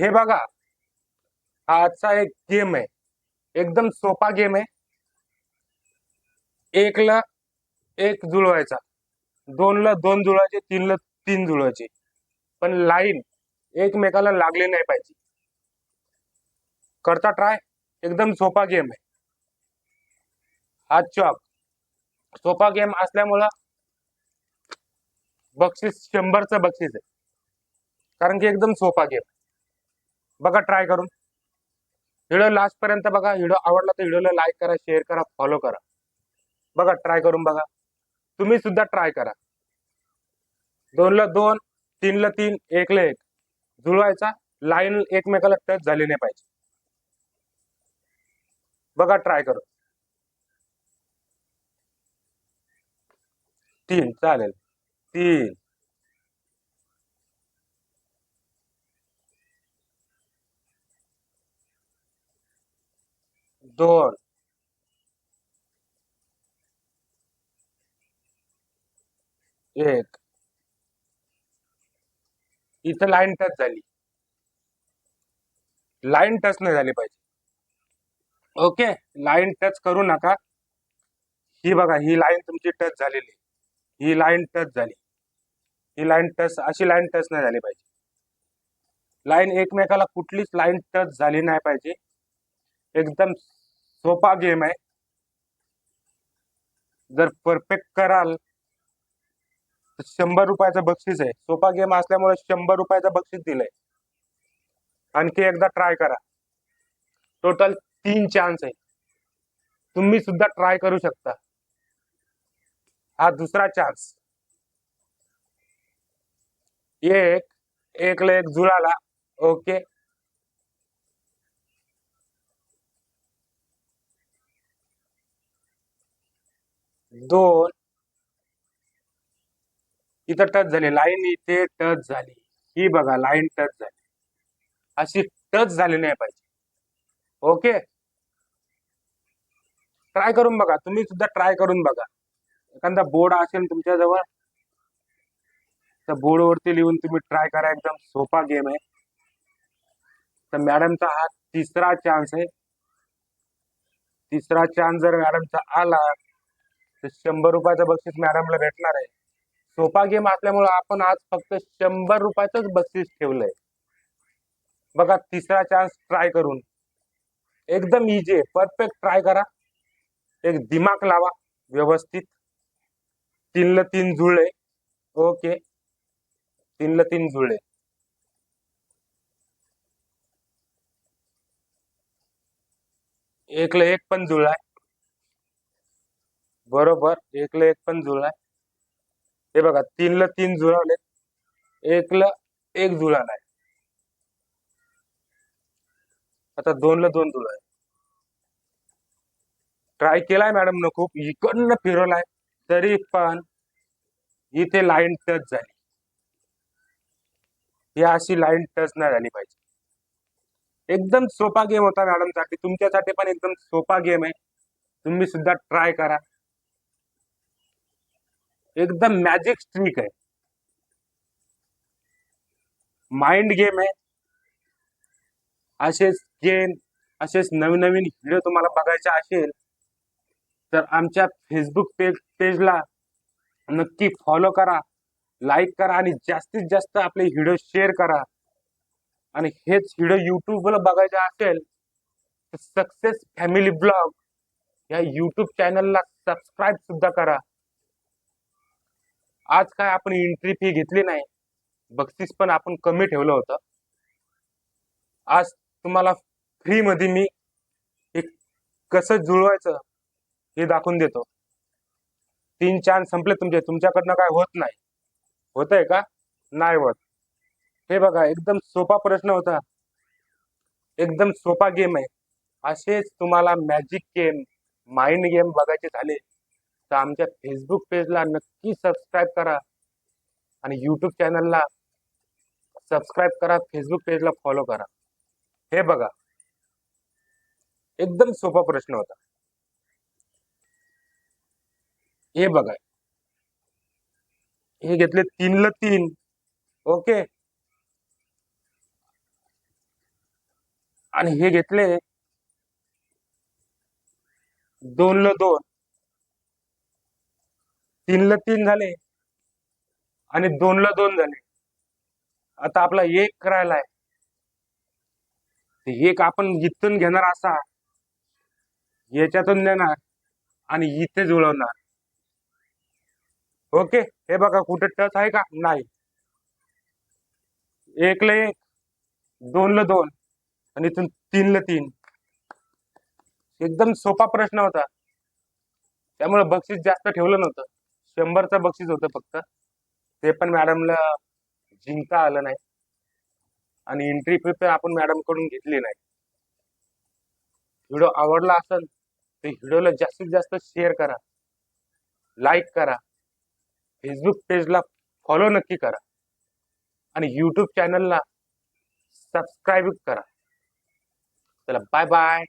हे बघा हा आजचा एक गेम आहे. एकदम सोपा गेम आहे. एकला एक जुळवायचा. दोनला दोन जुळवायचे तीनला तीन जुळवायचे. पण लाईन एकमेकाला लागले नाही पाहिजे. करता ट्राय एकदम सोपा गेम आहे. हा चॉक सोपा गेम असल्यामुळं बक्षीस शंभरचं बक्षीस आहे. कारण की एकदम सोपा गेम आहे. बघा ट्राय करून. व्हिडिओ लास्ट पर्यंत बघा. व्हिडिओ आवडला तर व्हिडिओला लाईक करा शेअर करा फॉलो करा. बघा ट्राय करून बघा. तुम्ही सुद्धा ट्राय करा. दोनला दोन तीनला तीन एकला एक. जुळवायचा लाईन एकमेकाला टच झाली नाही पाहिजे. बघा ट्राय करू तीन चालेल. तीन. दोन एक. इथं लाईन टच झाली. लाईन टच नाही झाली पाहिजे. ओके लाईन टच करू नका. ही बघा ही लाईन तुमची टच झालेली. ही लाईन टच झाली. ही लाईन टच अशी लाईन टच नाही झाली पाहिजे. लाईन एकमेकाला कुठलीच लाईन टच झाली नाही पाहिजे. एकदम सोपा गेम आहे. जर परफेक्ट कराल तर शंभर रुपयाचं बक्षीस आहे. सोपा गेम असल्यामुळे शंभर रुपयाचं बक्षीस दिलंय. आणखी एकदा ट्राय करा. टोटल तीन चान्स आहे. तुम्ही सुद्धा ट्राय करू शकता. हा दुसरा चान्स एक एकला एक जुळाला. ओके दोन. इथं टच झाली. लाईन इथे टच झाली. ही बघा लाईन टच झाली. अशी टच झाली नाही पाहिजे. ओके? ट्राय करून बघा. तुम्ही सुद्धा ट्राय करून बघा. एखादा बोर्ड असेल तुमच्याजवळ तर बोर्डवरती लिहून तुम्ही ट्राय करा. एकदम सोपा गेम आहे. तर मॅडमचा हा तिसरा चान्स आहे. तिसरा चान्स जर मॅडमचा आला तर शंभर रुपयाचं बक्षीस मॅडमला भेटणार आहे. सोपा गेम असल्यामुळे आपण आज फक्त शंभर रुपयाचंच बक्षीस ठेवलंय. बघा तिसरा चान्स ट्राय करून. एकदम इझी आहे. परफेक्ट ट्राय करा. एक दिमाग लावा. व्यवस्थित. तीनला तीन जुळले. ओके तीनला तीन जुळले. एकला एक पण जुळलाय. बरोबर. एकला एक पण जुळलाय हे बघा तीनला तीन जुळवले. एकला एक जुळालाय आता दोनला दोन जुळाय ट्राय केलाय मॅडम न खूप. इकडनं फिरवलाय. तरी पण इथे लाईन टच झाली. ही अशी लाईन टच नाही झाली पाहिजे. एकदम सोपा गेम होता मॅडमसाठी. तुमच्यासाठी पण एकदम सोपा गेम आहे. तुम्ही सुद्धा ट्राय करा. एकदम मॅजिक स्ट्रीक आहे. माइंड गेम आहे. असेच गेम असेच नवीन नवीन व्हिडिओ तुम्हाला बघायचे असेल तर आमच्या फेसबुक पेज पेजला नक्की फॉलो करा लाईक करा आणि जास्तीत जास्त आपले व्हिडिओ शेअर करा. आणि हेच व्हिडिओ युट्यूबला बघायचे असेल तर सक्सेस फॅमिली ब्लॉग या यूट्यूब चॅनलला सबस्क्राईब सुद्धा करा. आज काय आपण एंट्री फी घेतली नाही बक्षीस पण आपण कमी ठेवलं होतं. आज तुम्हाला फ्री मध्ये मी एक कसं जुळवायचं हे दाखवून देतो. तीन चार संपले तुमचे तुमच्याकडनं काय होत नाही. होतंय का? नाही होत. हे बघा एकदम सोपा प्रश्न होता. एकदम सोपा गेम आहे. असेच तुम्हाला मॅजिक गेम माइंड गेम बघायचे झाले. तर आमच्या फेसबुक पेजला नक्की सबस्क्राईब करा. आणि यूट्यूब चॅनलला सबस्क्राईब करा. फेसबुक पेजला फॉलो करा. हे बघा. एकदम सोपा प्रश्न होता. हे बघा. हे घेतले तीनला तीन. ओके आणि हे घेतले दोन ल दोन. तीनला तीन झाले आणि दोनला दोन झाले. आता आपला एक करायला आहे एक आपण इथून घेणार असा. याच्यातून देणार आणि इथे जुळवणार. ओके? हे बघा कुठे टच आहे का? नाही. एकला एक दोनला दोन आणि इथून तीनला तीन. एकदम सोपा प्रश्न होता. त्यामुळे बक्षीस जास्त ठेवलं नव्हतं. शंभरचं बक्षीस होतं फक्त. ते पण मॅडमला जिंकता आलं नाही. आणि एंट्री फी पण आपण मॅडमकडून घेतली नाही. व्हिडिओ आवडला असेल तर व्हिडिओला जास्तीत जास्त शेअर करा. लाईक करा. फेसबुक पेजला फॉलो नक्की करा. आणि यूट्यूब चॅनलला सबस्क्राईब करा. चला बाय बाय